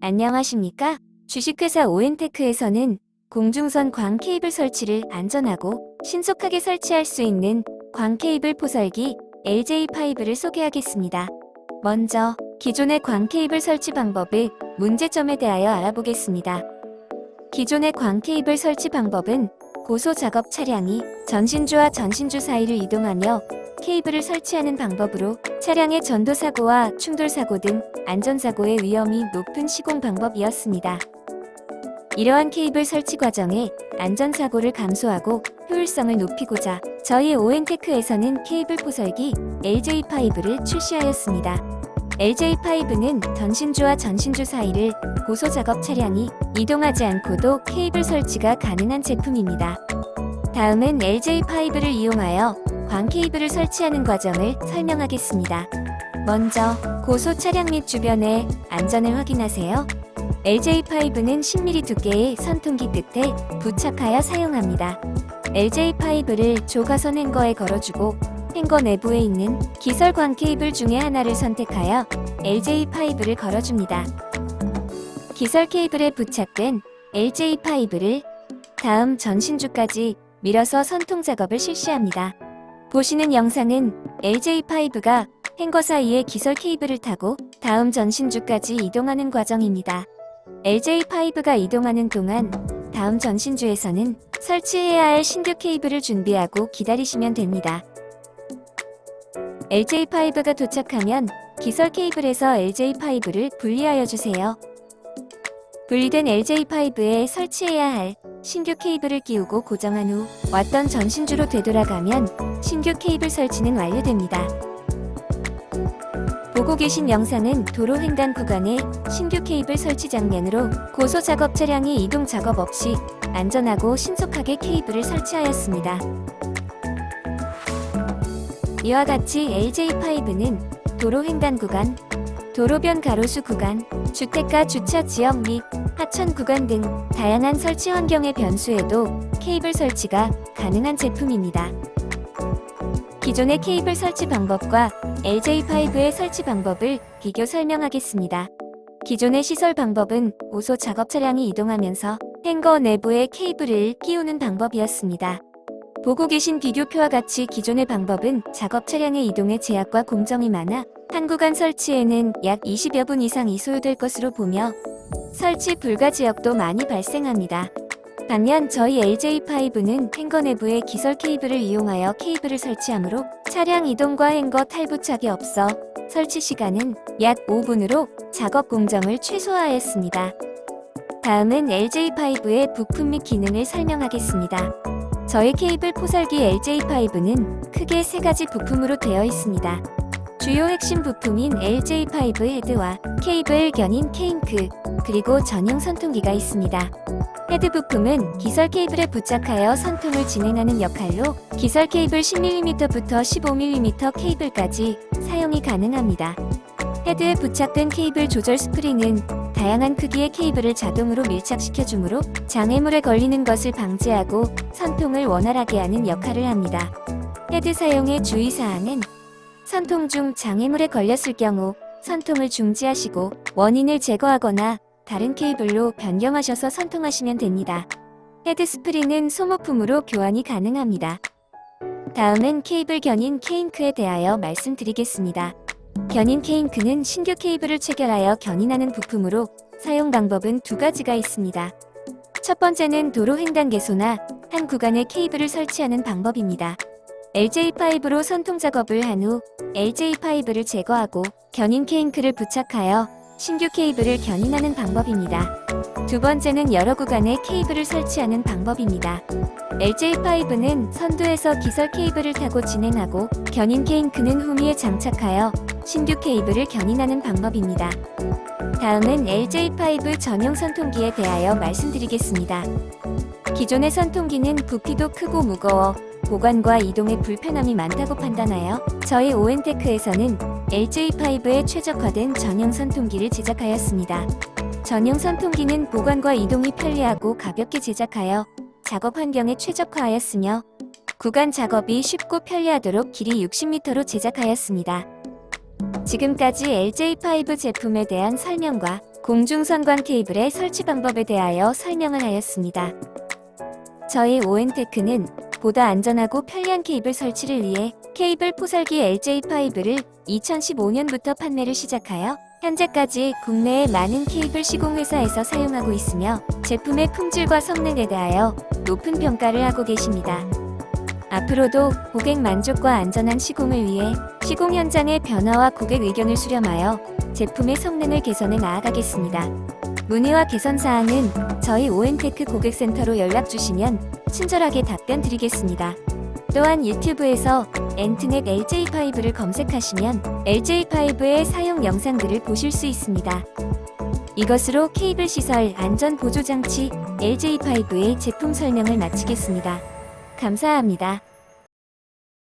안녕하십니까? 주식회사 오엔테크에서는 공중선 광 케이블 설치를 안전하고 신속하게 설치할 수 있는 광 케이블 포설기 LJ5를 소개하겠습니다. 먼저 기존의 광 케이블 설치 방법의 문제점에 대하여 알아보겠습니다. 기존의 광 케이블 설치 방법은 고소 작업 차량이 전신주와 전신주 사이를 이동하며 케이블을 설치하는 방법으로 차량의 전도 사고와 충돌 사고 등 안전사고의 위험이 높은 시공 방법이었습니다. 이러한 케이블 설치 과정에 안전사고를 감소하고 효율성을 높이고자 저희 오엔테크에서는 케이블 포설기 LJ5를 출시하였습니다. LJ5는 전신주와 전신주 사이를 고소 작업 차량이 이동하지 않고도 케이블 설치가 가능한 제품입니다. 다음은 LJ5를 이용하여 광 케이블을 설치하는 과정을 설명하겠습니다. 먼저 고소 차량 및 주변의 안전을 확인하세요. LJ5는 10mm 두께의 선통기 끝에 부착하여 사용합니다. LJ5를 조가선 행거에 걸어주고 행거 내부에 있는 기설 광 케이블 중에 하나를 선택하여 LJ5를 걸어줍니다. 기설 케이블에 부착된 LJ5를 다음 전신주까지 밀어서 선통 작업을 실시합니다. 보시는 영상은 LJ5가 행거 사이에 기설 케이블을 타고 다음 전신주까지 이동하는 과정입니다. LJ5가 이동하는 동안 다음 전신주에서는 설치해야 할 신규 케이블을 준비하고 기다리시면 됩니다. LJ5가 도착하면 기설 케이블에서 LJ5를 분리하여 주세요. 분리된 LJ5에 설치해야 할 신규 케이블을 끼우고 고정한 후 왔던 전신주로 되돌아가면 신규 케이블 설치는 완료됩니다. 보고 계신 영상은 도로 횡단 구간의 신규 케이블 설치 장면으로 고소 작업 차량이 이동 작업 없이 안전하고 신속하게 케이블을 설치하였습니다. 이와 같이 LJ5는 도로 횡단 구간, 도로변 가로수 구간, 주택가 주차 지역 및 하천 구간 등 다양한 설치 환경의 변수에도 케이블 설치가 가능한 제품입니다. 기존의 케이블 설치 방법과 LJ5의 설치 방법을 비교 설명하겠습니다. 기존의 시설 방법은 오소 작업 차량이 이동하면서 행거 내부에 케이블을 끼우는 방법이었습니다. 보고 계신 비교표와 같이 기존의 방법은 작업 차량의 이동에 제약과 공정이 많아 한 구간 설치에는 약 20여 분 이상이 소요될 것으로 보며 설치 불가 지역도 많이 발생합니다. 반면 저희 LJ5는 행거 내부에 기설 케이블을 이용하여 케이블을 설치하므로 차량 이동과 행거 탈부착이 없어 설치 시간은 약 5분으로 작업 공정을 최소화하였습니다. 다음은 LJ5의 부품 및 기능을 설명하겠습니다. 저희 케이블 포설기 LJ5는 크게 세 가지 부품으로 되어 있습니다. 주요 핵심 부품인 LJ5 헤드와 케이블 견인 케잉크, 그리고 전용 선통기가 있습니다. 헤드 부품은 기설 케이블에 부착하여 선통을 진행하는 역할로 기설 케이블 10mm부터 15mm 케이블까지 사용이 가능합니다. 헤드에 부착된 케이블 조절 스프링은 다양한 크기의 케이블을 자동으로 밀착시켜 주므로 장애물에 걸리는 것을 방지하고 선통을 원활하게 하는 역할을 합니다. 헤드 사용의 주의사항은 선통 중 장애물에 걸렸을 경우 선통을 중지하시고 원인을 제거하거나 다른 케이블로 변경하셔서 선통하시면 됩니다. 헤드 스프링은 소모품으로 교환이 가능합니다. 다음은 케이블 견인 케잉크에 대하여 말씀드리겠습니다. 견인 케잉크는 신규 케이블을 체결하여 견인하는 부품으로 사용 방법은 두 가지가 있습니다. 첫 번째는 도로 횡단 개소나 한 구간에 케이블을 설치하는 방법입니다. LJ5로 선통 작업을 한 후 LJ5를 제거하고 견인 케잉크를 부착하여 신규 케이블을 견인하는 방법입니다. 두 번째는 여러 구간에 케이블을 설치하는 방법입니다. LJ5는 선두에서 기설 케이블을 타고 진행하고 견인 케잉크는 후미에 장착하여 신규 케이블을 견인하는 방법입니다. 다음은 LJ5 전용 선통기에 대하여 말씀드리겠습니다. 기존의 선통기는 부피도 크고 무거워 보관과 이동에 불편함이 많다고 판단하여 저희 오엔테크에서는 LJ5에 최적화된 전용 선통기를 제작하였습니다. 전용 선통기는 보관과 이동이 편리하고 가볍게 제작하여 작업 환경에 최적화하였으며 구간 작업이 쉽고 편리하도록 길이 60m로 제작하였습니다. 지금까지 LJ5 제품에 대한 설명과 공중선관 케이블의 설치 방법에 대하여 설명을 하였습니다. 저희 오엔테크는 보다 안전하고 편리한 케이블 설치를 위해 케이블 포설기 LJ5를 2015년부터 판매를 시작하여 현재까지 국내의 많은 케이블 시공 회사에서 사용하고 있으며 제품의 품질과 성능에 대하여 높은 평가를 하고 계십니다. 앞으로도 고객 만족과 안전한 시공을 위해 시공 현장의 변화와 고객 의견을 수렴하여 제품의 성능을 개선해 나아가겠습니다. 문의와 개선 사항은 저희 오엔테크 고객센터로 연락 주시면 친절하게 답변 드리겠습니다. 또한 유튜브에서 엔트넥 LJ5를 검색하시면 LJ5의 사용 영상들을 보실 수 있습니다. 이것으로 케이블 시설 안전 보조 장치 LJ5의 제품 설명을 마치겠습니다. 감사합니다.